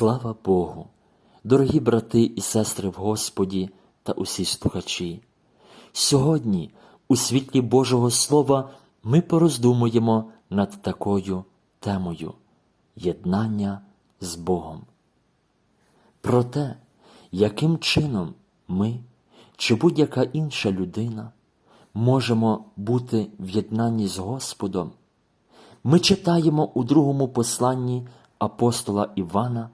Слава Богу, дорогі брати і сестри в Господі та усі слухачі. Сьогодні, у світлі Божого Слова, ми пороздумуємо над такою темою єднання з Богом. Про те, яким чином ми чи будь-яка інша людина можемо бути в єднанні з Господом, ми читаємо у другому посланні апостола Івана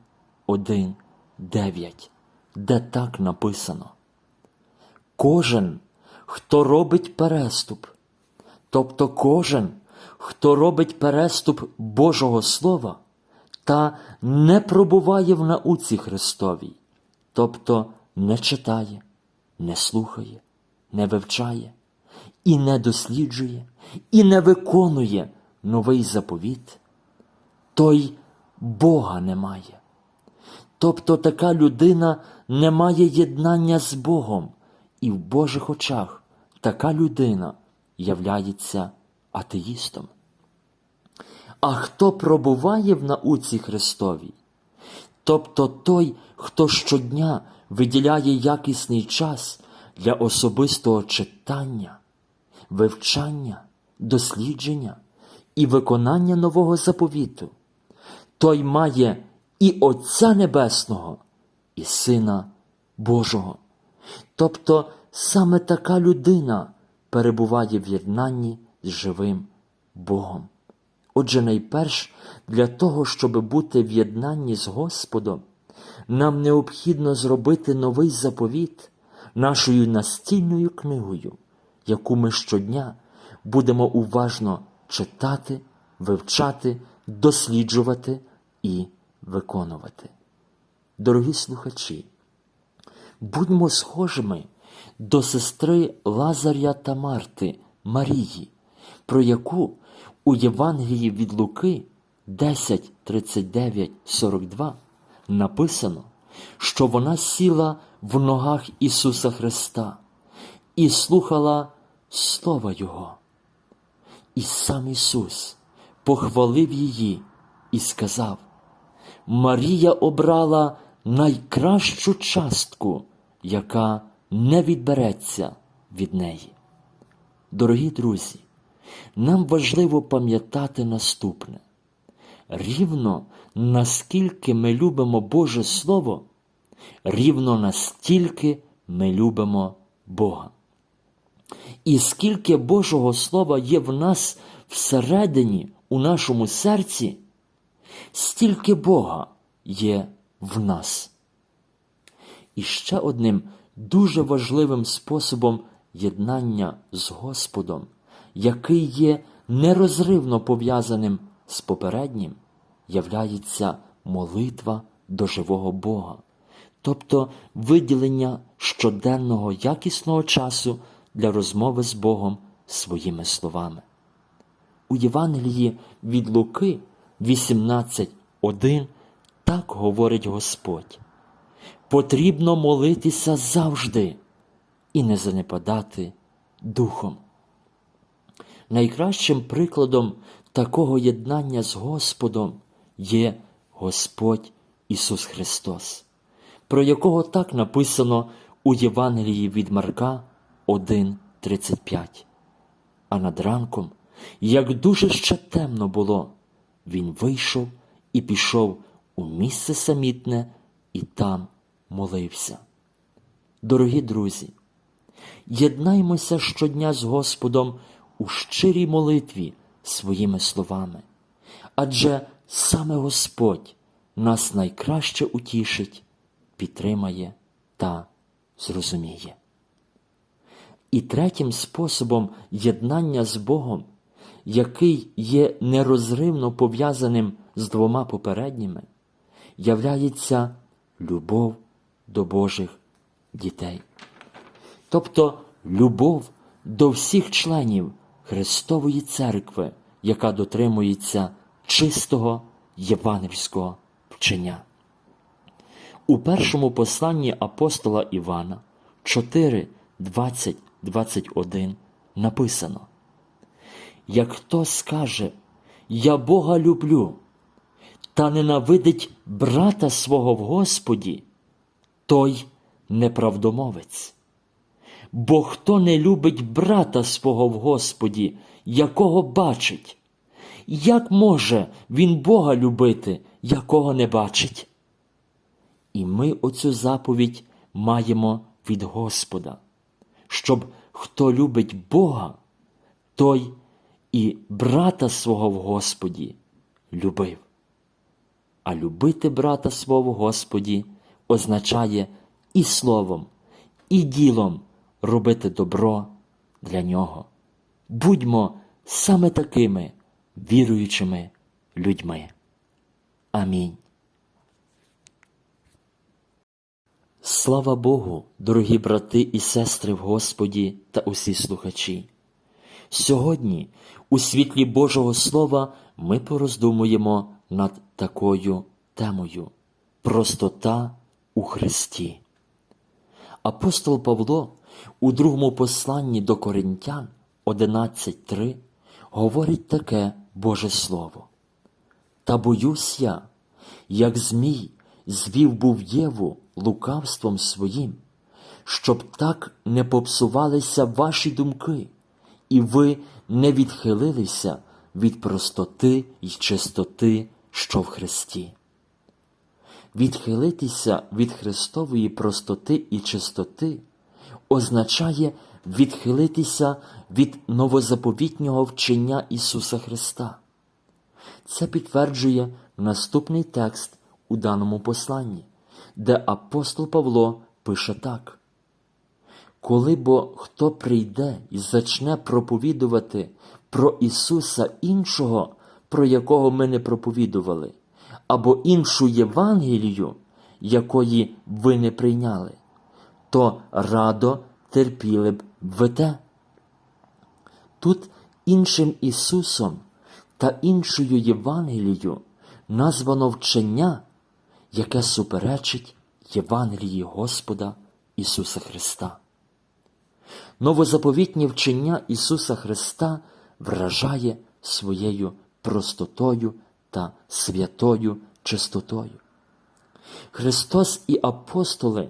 1.9, де так написано. Кожен, хто робить переступ, тобто кожен, хто робить переступ Божого Слова та не пробуває в науці Христовій, тобто не читає, не слухає, не вивчає, і не досліджує, і не виконує новий заповіт, той Бога не має. Тобто така людина не має єднання з Богом, і в Божих очах така людина являється атеїстом. А хто пробуває в науці Христовій, тобто той, хто щодня виділяє якісний час для особистого читання, вивчання, дослідження і виконання нового заповіту, той має і Отця Небесного, і Сина Божого. Тобто саме така людина перебуває в єднанні з живим Богом. Отже, найперш для того, щоб бути в єднанні з Господом, нам необхідно зробити новий заповіт нашою настільною книгою, яку ми щодня будемо уважно читати, вивчати, досліджувати і виконувати. Дорогі слухачі, будьмо схожими до сестри Лазаря та Марти Марії, про яку у Євангелії від Луки 10, 39, 42 написано, що вона сіла в ногах Ісуса Христа і слухала Слова Його. І сам Ісус похвалив її і сказав: Марія обрала найкращу частку, яка не відбереться від неї. Дорогі друзі, нам важливо пам'ятати наступне. Рівно наскільки ми любимо Боже Слово, рівно настільки ми любимо Бога. І скільки Божого Слова є в нас всередині, у нашому серці, стільки Бога є в нас. І ще одним дуже важливим способом єднання з Господом, який є нерозривно пов'язаним з попереднім, являється молитва до живого Бога, тобто виділення щоденного якісного часу для розмови з Богом своїми словами. У Євангелії від Луки 18.1 так говорить Господь. Потрібно молитися завжди і не занепадати духом. Найкращим прикладом такого єднання з Господом є Господь Ісус Христос, про якого так написано у Євангелії від Марка 1.35. А над ранком, як дуже ще темно було, він вийшов і пішов у місце самітне і там молився. Дорогі друзі, єднаймося щодня з Господом у щирій молитві своїми словами, адже саме Господь нас найкраще утішить, підтримає та зрозуміє. І третім способом єднання з Богом, який є нерозривно пов'язаним з двома попередніми, являється любов до Божих дітей. Тобто любов до всіх членів Христової Церкви, яка дотримується чистого євангельського вчення. У першому посланні апостола Івана 4, 20, 21 написано: Як хто скаже, Я Бога люблю, та ненавидить брата свого в Господі, той неправдомовець. Бо хто не любить брата свого в Господі, якого бачить, як може він Бога любити, якого не бачить? І ми оцю заповідь маємо від Господа, щоб хто любить Бога, той і брата свого в Господі любив. А любити брата свого в Господі означає і словом, і ділом робити добро для нього. Будьмо саме такими віруючими людьми. Амінь. Слава Богу, дорогі брати і сестри в Господі та усі слухачі. Сьогодні, у світлі Божого Слова, ми пороздумуємо над такою темою простота у Христі. Апостол Павло у другому посланні до Коринтян 11.3 говорить таке Боже Слово. Та боюсь я, як Змій звів був Єву лукавством своїм, щоб так не попсувалися ваші думки, і ви не відхилилися від простоти й чистоти, що в Христі. Відхилитися від Христової простоти і чистоти означає відхилитися від новозаповітнього вчення Ісуса Христа. Це підтверджує наступний текст у даному посланні, де апостол Павло пише так. Коли бо хто прийде і зачне проповідувати про Ісуса іншого, про якого ми не проповідували, або іншу Євангелію, якої ви не прийняли, то радо терпіли б ви те. Тут іншим Ісусом та іншою Євангелією названо вчення, яке суперечить Євангелії Господа Ісуса Христа. Новозаповітнє вчення Ісуса Христа вражає своєю простотою та святою чистотою. Христос і апостоли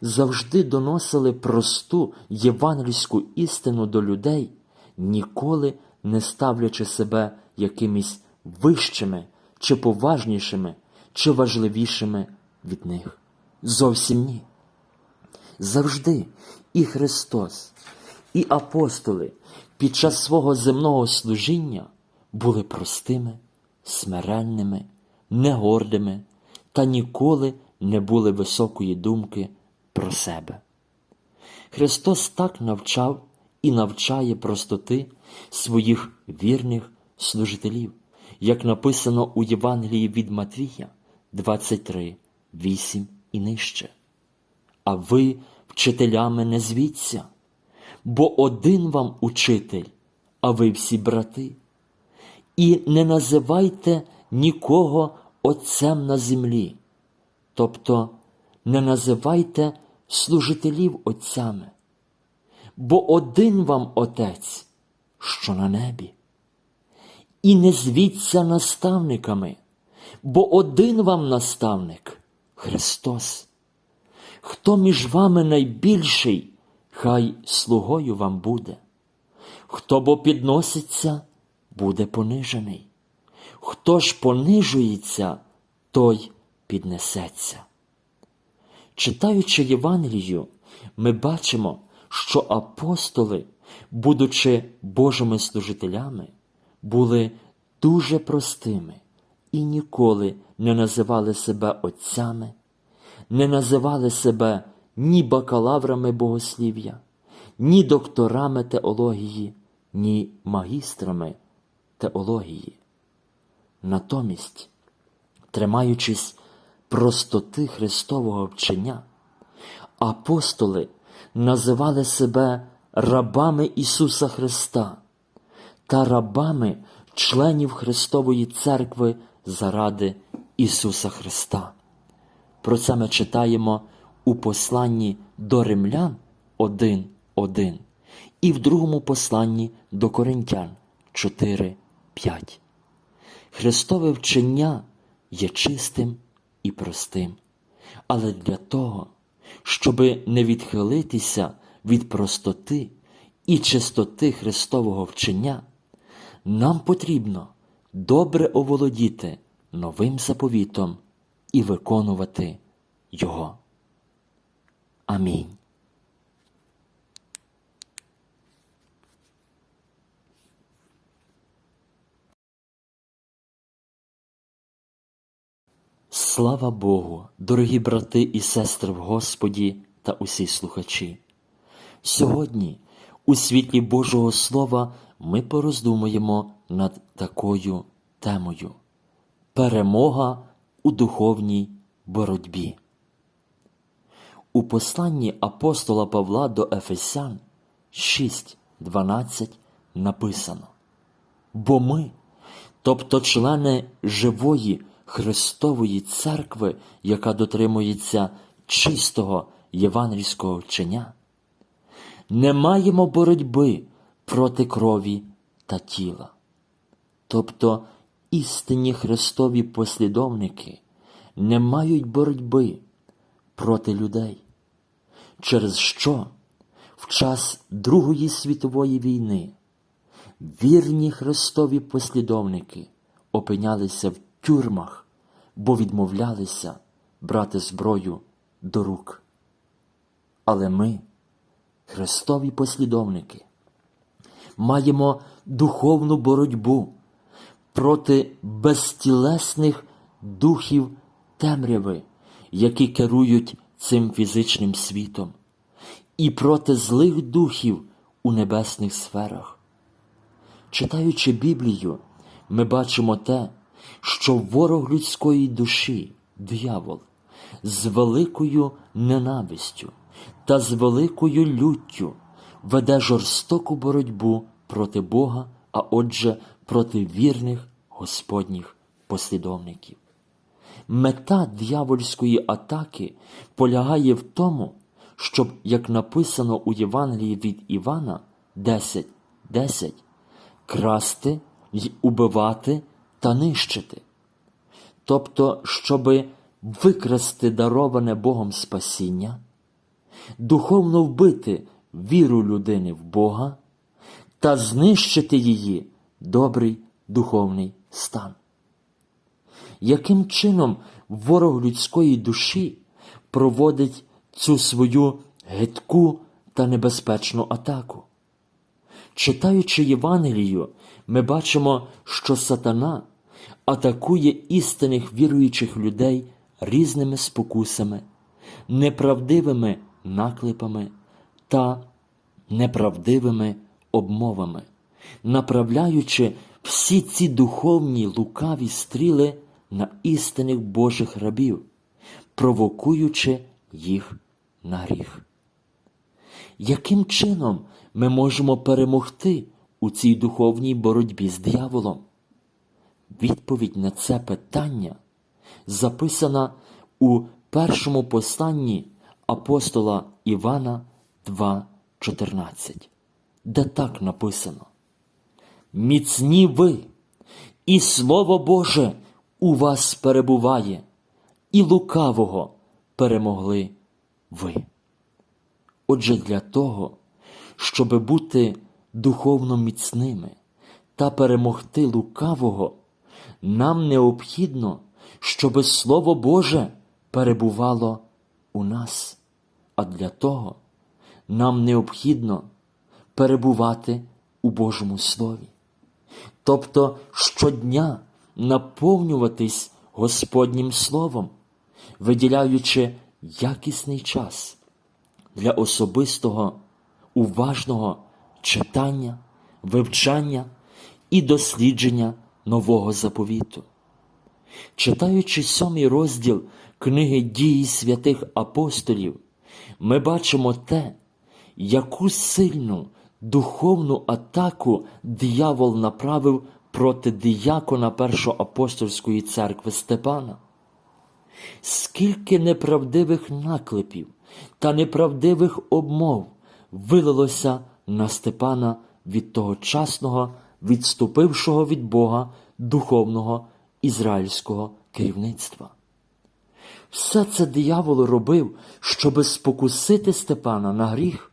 завжди доносили просту євангельську істину до людей, ніколи не ставлячи себе якимись вищими чи поважнішими, чи важливішими від них. Зовсім ні. Завжди і Христос, і апостоли під час свого земного служіння були простими, смиренними, негордими та ніколи не були високої думки про себе. Христос так навчав і навчає простоти своїх вірних служителів, як написано у Євангелії від Матвія 23, 8 і нижче. А ви вчителями не звіться, бо один вам учитель, а ви всі брати. І не називайте нікого Отцем на землі, тобто не називайте служителів отцями, бо один вам Отець, що на небі. І не звіться наставниками, бо один вам наставник Христос. Хто між вами найбільший, хай слугою вам буде. Хто бо підноситься, буде понижений. Хто ж понижується, той піднесеться. Читаючи Євангелію, ми бачимо, що апостоли, будучи Божими служителями, були дуже простими і ніколи не називали себе отцями, не називали себе ні бакалаврами богослів'я, ні докторами теології, ні магістрами теології. Натомість, тримаючись простоти Христового вчення, апостоли називали себе рабами Ісуса Христа та рабами членів Христової Церкви заради Ісуса Христа. Про це ми читаємо у посланні до Римлян 1.1 і в другому посланні до Коринтян 4.5. Христове вчення є чистим і простим, але для того, щоби не відхилитися від простоти і чистоти Христового вчення, нам потрібно добре оволодіти новим заповітом і виконувати його. Амінь. Слава Богу, дорогі брати і сестри в Господі та усі слухачі. Сьогодні, у світлі Божого Слова, ми пороздумуємо над такою темою Перемога у духовній боротьбі. У посланні апостола Павла до Ефесян 6.12 написано Бо ми, тобто члени живої Христової церкви, яка дотримується чистого євангельського вчення, не маємо боротьби проти крові та тіла. Тобто істинні Христові послідовники не мають боротьби проти людей, через що в час Другої світової війни вірні Христові послідовники опинялися в тюрмах, бо відмовлялися брати зброю до рук. Але ми, Христові послідовники, маємо духовну боротьбу проти безтілесних духів темряви, які керують цим фізичним світом, і проти злих духів у небесних сферах. Читаючи Біблію, ми бачимо те, що ворог людської душі, диявол, з великою ненавистю та з великою люттю веде жорстоку боротьбу проти Бога, а отже, проти вірних Господніх послідовників. Мета дьявольської атаки полягає в тому, щоб, як написано у Євангелії від Івана 10, 10, красти й убивати та нищити. Тобто, щоби викрасти дароване Богом спасіння, духовно вбити віру людини в Бога та знищити її добрий духовний стан. Яким чином ворог людської душі проводить цю свою гидку та небезпечну атаку? Читаючи Євангелію, ми бачимо, що сатана атакує істинних віруючих людей різними спокусами, неправдивими наклепами та неправдивими обмовами, направляючи всі ці духовні лукаві стріли на істинних Божих рабів, провокуючи їх на гріх. Яким чином ми можемо перемогти у цій духовній боротьбі з дияволом? Відповідь на це питання записана у першому посланні апостола Івана 2.14, де так написано: Міцні ви, і Слово Боже у вас перебуває, і лукавого перемогли ви. Отже, для того, щоб бути духовно міцними та перемогти лукавого, нам необхідно, щоб Слово Боже перебувало у нас, а для того нам необхідно перебувати у Божому Слові. Тобто щодня наповнюватись Господнім Словом, виділяючи якісний час для особистого, уважного читання, вивчання і дослідження нового заповіту. Читаючи сьомий розділ книги дії святих апостолів, ми бачимо те, яку сильну духовну атаку диявол направив проти диякона Першоапостольської церкви Степана. Скільки неправдивих наклепів та неправдивих обмов вилилося на Степана від тогочасного, відступившого від Бога духовного ізраїльського керівництва. Все це диявол робив, щоби спокусити Степана на гріх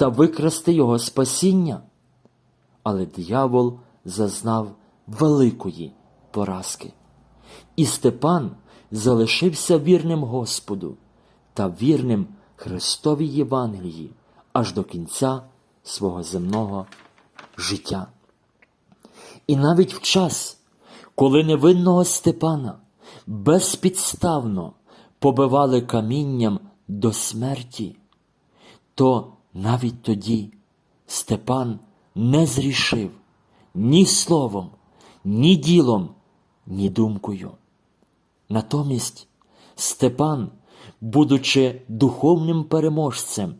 та викрасти його спасіння. Але диявол зазнав великої поразки. І Степан залишився вірним Господу та вірним Христовій Євангелії аж до кінця свого земного життя. І навіть в час, коли невинного Степана безпідставно побивали камінням до смерті, то навіть тоді Степан не зрішив ні словом, ні ділом, ні думкою. Натомість Степан, будучи духовним переможцем,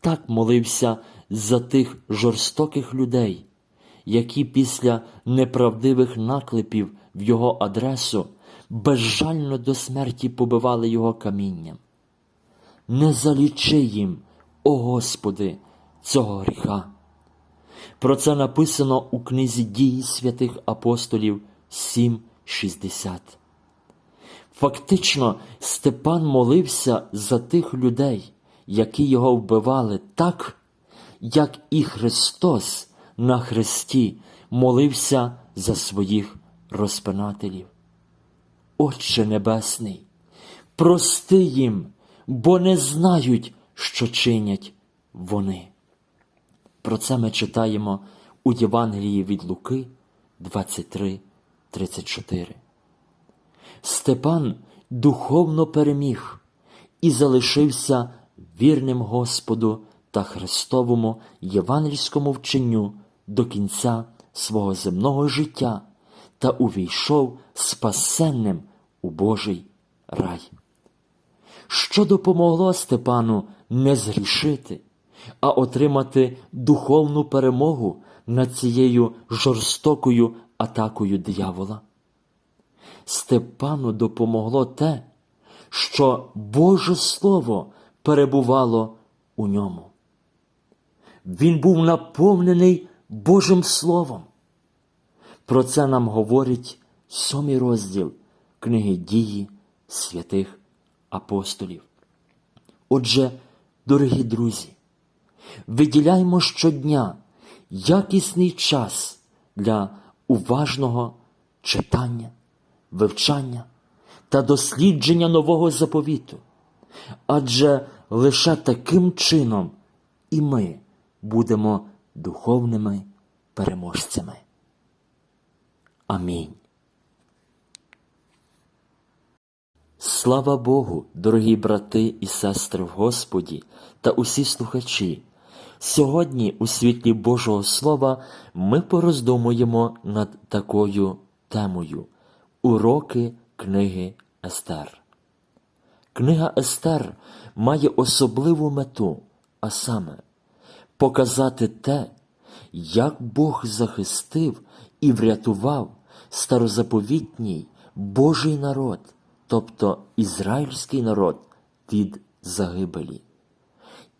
так молився за тих жорстоких людей, які після неправдивих наклепів в його адресу безжально до смерті побивали його камінням. Не залічи їм, о Господи, цього гріха. Про це написано у книзі дії святих апостолів 7.60. Фактично, Степан молився за тих людей, які його вбивали так, як і Христос на хресті молився за своїх розпинателів. Отче Небесний, прости їм, бо не знають, що чинять вони. Про це ми читаємо у Євангелії від Луки 23, 34. Степан духовно переміг і залишився вірним Господу та Христовому євангельському вченню до кінця свого земного життя та увійшов спасенним у Божий рай. Що допомогло Степану не згрішити, а отримати духовну перемогу над цією жорстокою атакою диявола? Степану допомогло те, що Боже Слово перебувало у ньому. Він був наповнений Божим Словом. Про це нам говорить сьомий розділ книги дії святих апостолів. Отже, дорогі друзі, виділяймо щодня якісний час для уважного читання, вивчання та дослідження нового заповіту, адже лише таким чином і ми будемо духовними переможцями. Амінь. Слава Богу, дорогі брати і сестри в Господі та усі слухачі. Сьогодні, у світлі Божого Слова, ми пороздумуємо над такою темою Уроки книги Естер. Книга Естер має особливу мету, а саме показати те, як Бог захистив і врятував старозаповітній Божий народ, тобто ізраїльський народ від загибелі.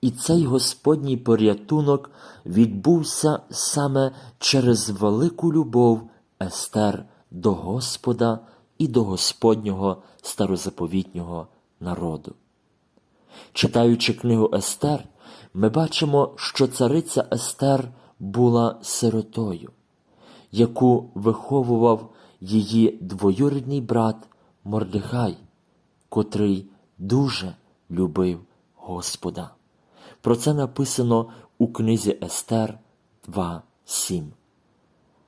І цей Господній порятунок відбувся саме через велику любов Естер до Господа і до Господнього старозаповітнього народу. Читаючи книгу Естер, ми бачимо, що цариця Естер була сиротою, яку виховував її двоюрідний брат Мордехай, котрий дуже любив Господа. Про це написано у книзі Естер 2.7.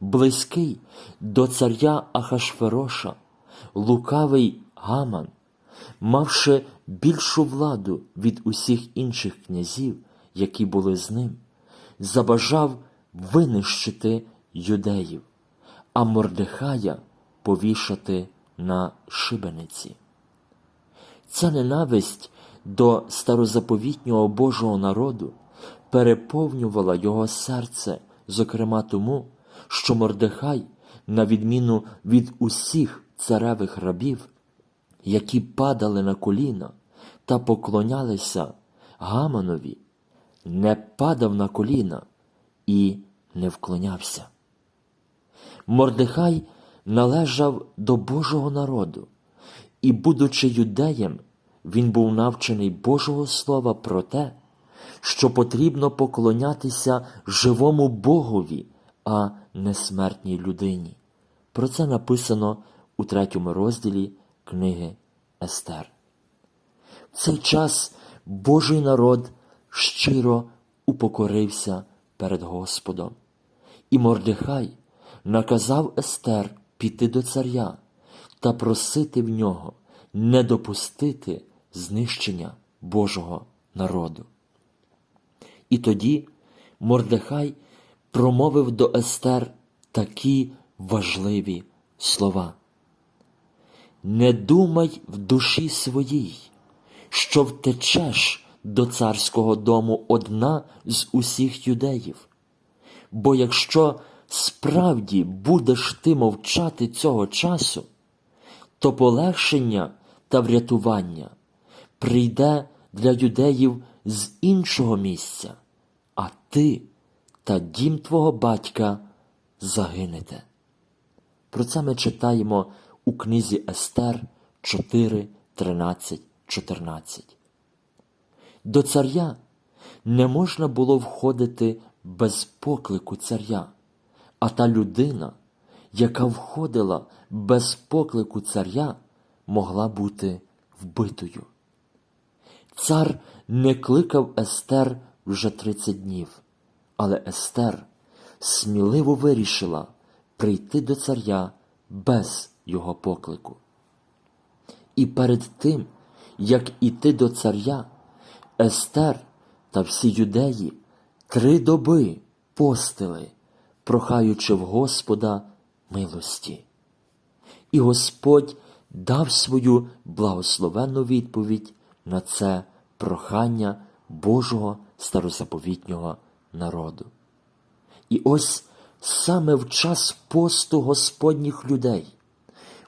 Близький до царя Ахашфероша, лукавий Гаман, мавши більшу владу від усіх інших князів, які були з ним, забажав винищити юдеїв, а Мордехая повішати на шибениці. Ця ненависть до старозаповітнього Божого народу переповнювала його серце, зокрема тому, що Мордехай, на відміну від усіх царевих рабів, які падали на коліна та поклонялися Гаманові, не падав на коліна і не вклонявся. Мордехай належав до Божого народу, і, будучи юдеєм, він був навчений Божого Слова про те, що потрібно поклонятися живому Богові, а не смертній людині. Про це написано у третьому розділі книги Естер. В цей час Божий народ щиро упокорився перед Господом. І Мордехай наказав Естер піти до царя та просити в нього не допустити знищення Божого народу. І тоді Мордехай промовив до Естер такі важливі слова. Не думай в душі своїй, що втечеш до царського дому одна з усіх юдеїв. Бо якщо справді будеш ти мовчати цього часу, то полегшення та врятування прийде для юдеїв з іншого місця, а ти та дім твого батька загинете. Про це ми читаємо у книзі Естер 4, 13, 14. До царя не можна було входити без поклику царя, а та людина, яка входила без поклику царя, могла бути вбитою. Цар не кликав Естер вже 30 днів, але Естер сміливо вирішила прийти до царя без його поклику. І перед тим, як іти до царя, Естер та всі юдеї три доби постили, прохаючи в Господа милості. І Господь дав свою благословенну відповідь на це прохання Божого старозаповітнього народу. І ось саме в час посту Господніх людей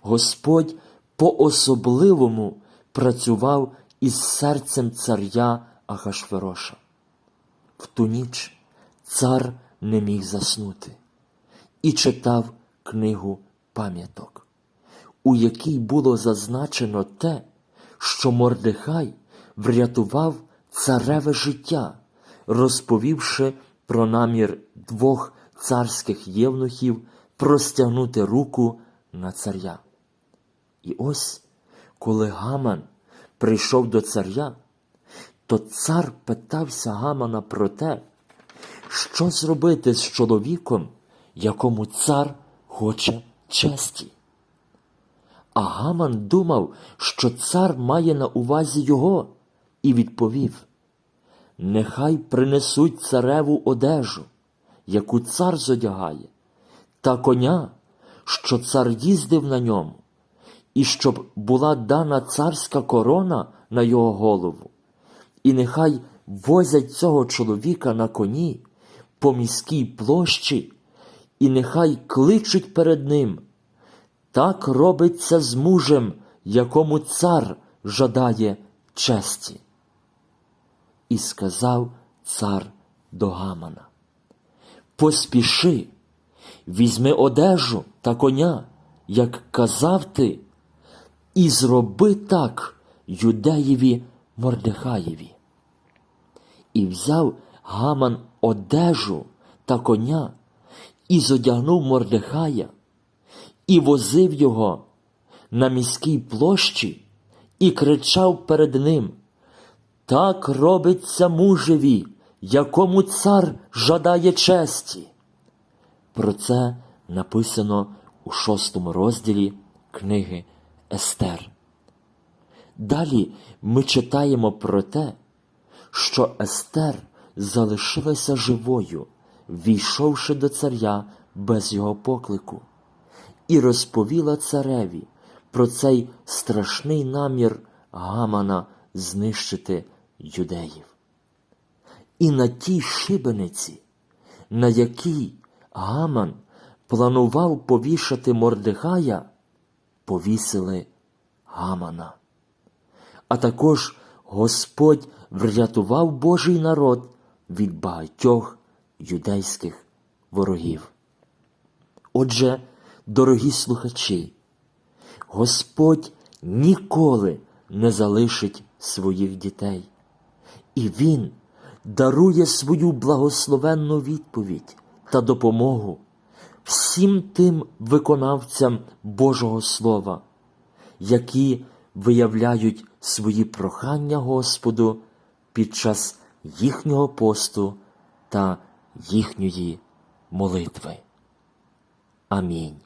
Господь по-особливому працював із серцем царя Ахашвероша. В ту ніч цар не міг заснути і читав книгу пам'яток, у якій було зазначено те, що Мордехай врятував цареве життя, розповівши про намір двох царських євнухів простягнути руку на царя. І ось, коли Гаман прийшов до царя, то цар питався Гамана про те, що зробити з чоловіком, якому цар хоче честі. А Гаман думав, що цар має на увазі його, і відповів: Нехай принесуть цареву одежу, яку цар зодягає, та коня, що цар їздив на ньому, і щоб була дана царська корона на його голову, і нехай возять цього чоловіка на коні по міській площі, і нехай кличуть перед ним. Так робиться з мужем, якому цар жадає честі. І сказав цар до Гамана: Поспіши, візьми одежу та коня, як казав ти, і зроби так юдеєві Мордехаєві. І взяв Гаман одежу та коня, і зодягнув Мордехая, і возив його на міській площі, і кричав перед ним Так робиться мужеві, якому цар жадає честі. Про це написано у шостому розділі книги Естер. Далі ми читаємо про те, що Естер залишилася живою, війшовши до царя без його поклику, і розповіла цареві про цей страшний намір Гамана знищити юдеїв. І на тій шибениці, на якій Гаман планував повішати Мордехая, повісили Гамана. А також Господь врятував Божий народ від багатьох юдейських ворогів. Отже, дорогі слухачі, Господь ніколи не залишить своїх дітей. І Він дарує свою благословенну відповідь та допомогу всім тим виконавцям Божого Слова, які виявляють свої прохання Господу під час їхнього посту та їхньої молитви. Амінь.